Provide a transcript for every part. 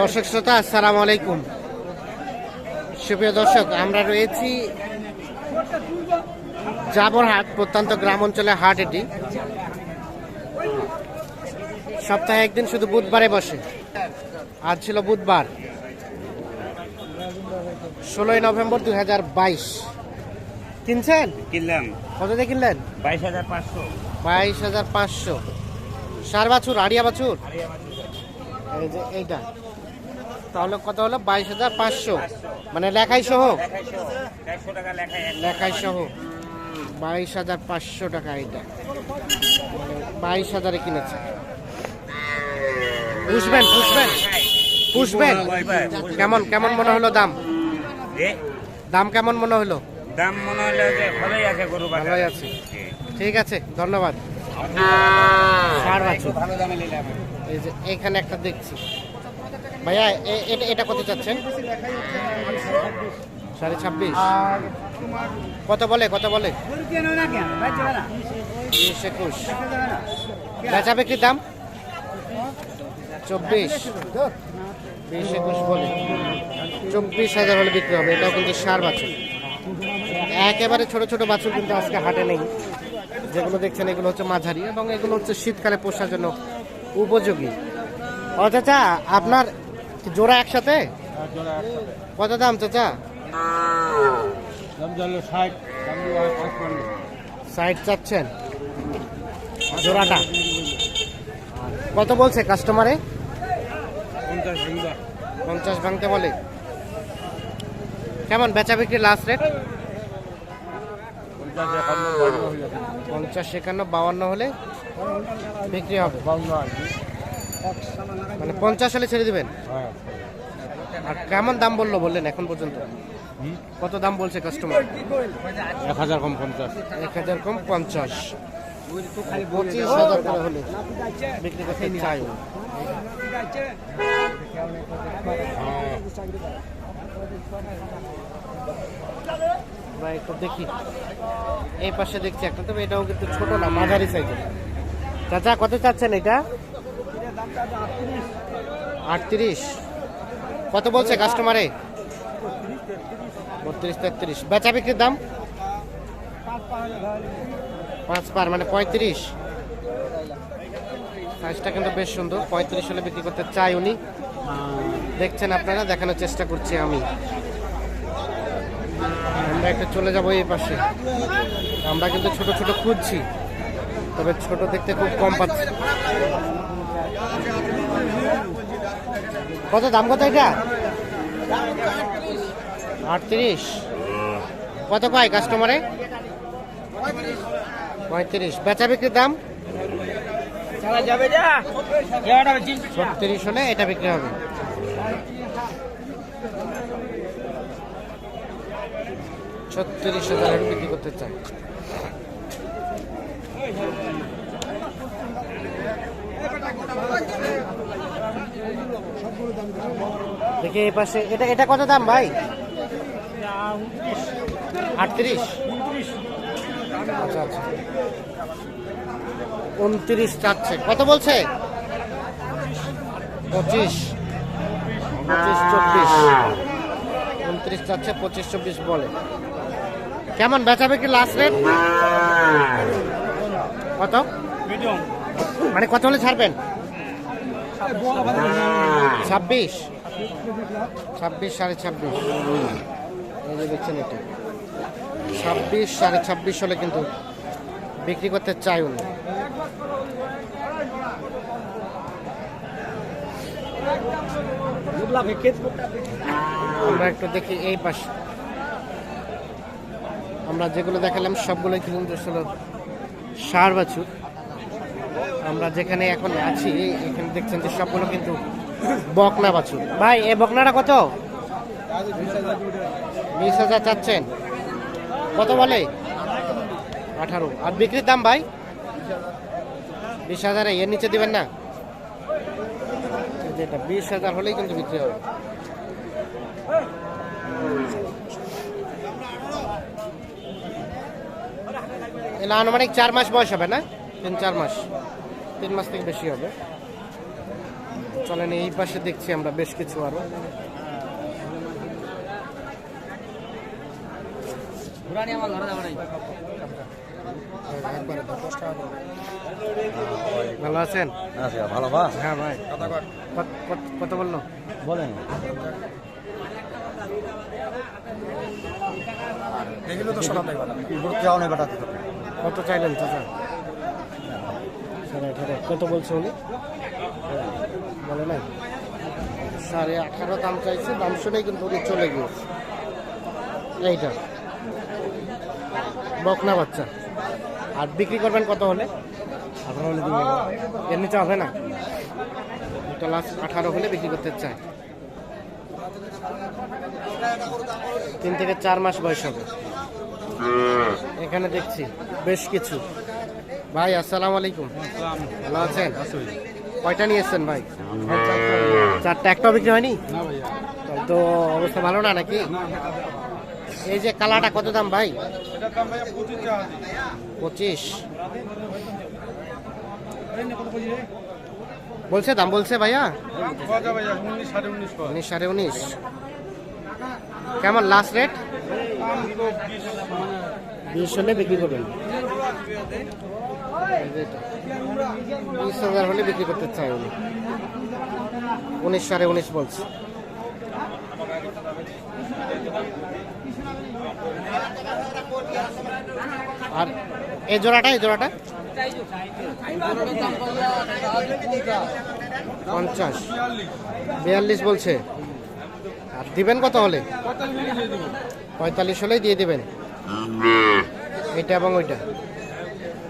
দর্শক শ্রোতা আসসালামু আলাইকুম। সুপ্রিয় দর্শক আমরা রয়েছি জাবরহাট প্রত্যন্ত গ্রাম অঞ্চলে হাট এটি সপ্তাহে একদিন শুধু বুধবারে বসে। আজ ছিল বুধবার ষোলোই নভেম্বর দুই হাজার বাইশ। কিনছেন? কিনলাম। কত দিয়ে কিনলেন? বাইশ হাজার পাঁচশো। বাইশ হাজার পাঁচশো। সার বাছুর? আড়িয়া বাছুর। এই যে এইটা। তাহলে কত হলো? বাইশ হাজার পাঁচশো। মানে লেখাই সহ লেখাই সহ বাইশ হাজার পাঁচশো টাকা মানে বাইশ হাজারে কিনেছে। পুষবেন পুষবেন পুষবেন। কেমন কেমন মনে হলো দাম? দাম কেমন মনে হলো? দাম মনে হলো যে ভালোই আছে গরু ভালোই আছে। ঠিক আছে ধন্যবাদ। নিলাম এই যে এখানে একটা দেখছি। ভাইয়া এটা এটা কত চাচ্ছেন? সাড়ে ছাব্বিশ। কত বলে কত বলে? বিশ একুশ। বেচা বিক্রির দাম? চব্বিশ। বিশ একুশ বলে। চব্বিশ হাজার হলে বিক্রি হবে এটাও কিন্তু সার বাছুর। একেবারে ছোট ছোট বাছুর কিন্তু আজকে হাটে নেই। যেগুলো দেখছেন এগুলো হচ্ছে মাঝারি এবং এগুলো হচ্ছে শীতকালে পোষার জন্য উপযোগী। ও চাচা আপনার জোড়া একসাথে? কত দাম চাচা? সাইড চাচ্ছেন। জোড়াটা? কত বলছে কাস্টমারে পঞ্চাশ ভাঙতে বলে। কেমন বেচা বিক্রি লাস্ট রেট পঞ্চাশ একান্ন বাউান্ন হলে বিক্রি হবে। মানে পঞ্চাশ হলে ছেড়ে দিবেন? আর কেমন দাম বলল বললেন এখন পর্যন্ত? কত দাম বলছে কাস্টমার এক হাজার কম পঞ্চাশ। এক হাজার কম পঞ্চাশ। পঁচিশ হাজার করে হলে বিক্রি করতে চাই। একটু দেখি। এই পাশে দেখছি একটা তবে এটাও কিন্তু ছোট না মাঝারি সাইজের চাচা কত চাচ্ছেন এটা? আটত্রিশ। কত বলছে কাস্টমারে বত্রিশ, তেত্রিশ। বেচা বিক্রির দাম? পাঁচ পার মানে পঁয়ত্রিশ। সাইজটা কিন্তু বেশ সুন্দর, পঁয়ত্রিশ হলে বিক্রি করতে চাই উনি। দেখছেন আপনারা, দেখানোর চেষ্টা করছি আমি। আমরা একটা চলে যাব এই পাশে। আমরা কিন্তু ছোট ছোট খুঁজছি, তবে ছোট দেখতে খুব কম পাচ্ছি। কত দাম কত এটা? আটত্রিশ। কত পায় কাস্টমারে পঁয়ত্রিশ। বেচা বিক্রির দাম? ছত্রিশ হলে এটা বিক্রি হবে। ছত্রিশ হাজার বিক্রি করতে চাই। দেখি এই পাশে। এটা এটা কত দাম ভাই? আটত্রিশ। আচ্ছা আচ্ছা। উনত্রিশ চাচ্ছে। কত বলছে? পঁচিশ। পঁচিশ চব্বিশ। উনত্রিশ চাচ্ছে পঁচিশ চব্বিশ বলে। কেমন বেচাবে কি লাস্ট রেট কত? মানে কত হলে ছাড়বেন? ছাব্বিশ। ছাব্বিশ সাড়ে ছাব্বিশ। এই যে দেখছেন এটা। ছাব্বিশ সাড়ে ছাব্বিশ হলে কিন্তু বিক্রি করতে চাই উনি আমরা একটু দেখি এই পাশে। আমরা যেগুলো দেখালাম, সবগুলোই কিন্তু আসলে সার বাছুর। আমরা যেখানে এখন আছি, এখানে দেখছেন যে সবগুলো কিন্তু বকনা বাছুর। ভাই, এ বকনাটা কত? বিশ হাজার চাচ্ছেন। কত বলে? আঠারো। আর বিক্রির দাম ভাই? বিশ হাজারে, এর নিচে দিবেন না? যেটা বিশ হাজার হলেই কিন্তু বিক্রি হবে। আনুমানিক চার মাস বয়স হবে না? তিন, চার মাস। তিন মাস থেকে বেশি হবে। চলেন এই পাশে দেখছি আমরা বেশ কিছু আরও। ভালো আছেন? আচ্ছা ভালো বা হ্যাঁ ভাই। কত- বলল? বলেন। এগুলো তো শোনা দেবে ঘুরতে না বেটা কত চাইলেন চাচা? সাড়ে আঠারো কত বলছে উনি? বলে নাই? সাড়ে আঠারো দাম চাইছে দাম শুনেই কিন্তু উনি চলে গিয়েছে। এইটা। বকনা বাচ্চা। আর বিক্রি করবেন কত হলে? আঠারো হলে এর নিচে হবে না? এটা লাস্ট আঠারো হলে বিক্রি করতে চায়। তিন থেকে চার মাস বয়স হবে। এখানে দেখছি বেশ কিছু। ভাই আসসালামু আলাইকুম। ভালো আছেন? কয়টা নিয়ে এসছেন ভাই? চারটা একটা বিক্রি হয়নি? তো অবস্থা ভালো না নাকি? এই যে কালাটা কত দাম ভাই? পঁচিশ। বলছে দাম বলছে ভাইয়া? উনিশ সাড়ে উনিশ। কেমন লাস্ট রেট বিশ হলে বিক্রি করবেন। বিশ হাজার হলে বিক্রি করতে চাই উনি। উনিশ সাড়ে উনিশ বলছে। আর এই জোড়াটা এই জোড়াটা? পঞ্চাশ। বিয়াল্লিশ বলছে। আর দিবেন কত হলে? পঁয়তাল্লিশ হলেই দিয়ে দিবেন। এটা এবং ওইটা।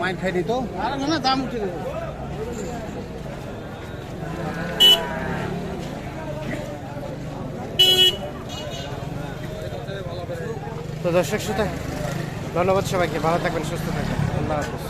মাইন্ড খাই দিত? না দাম উঠে তো দর্শক শ্রোতা, ধন্যবাদ সবাইকে। ভালো থাকবেন, সুস্থ থাকবেন। আল্লাহ হাফিজ।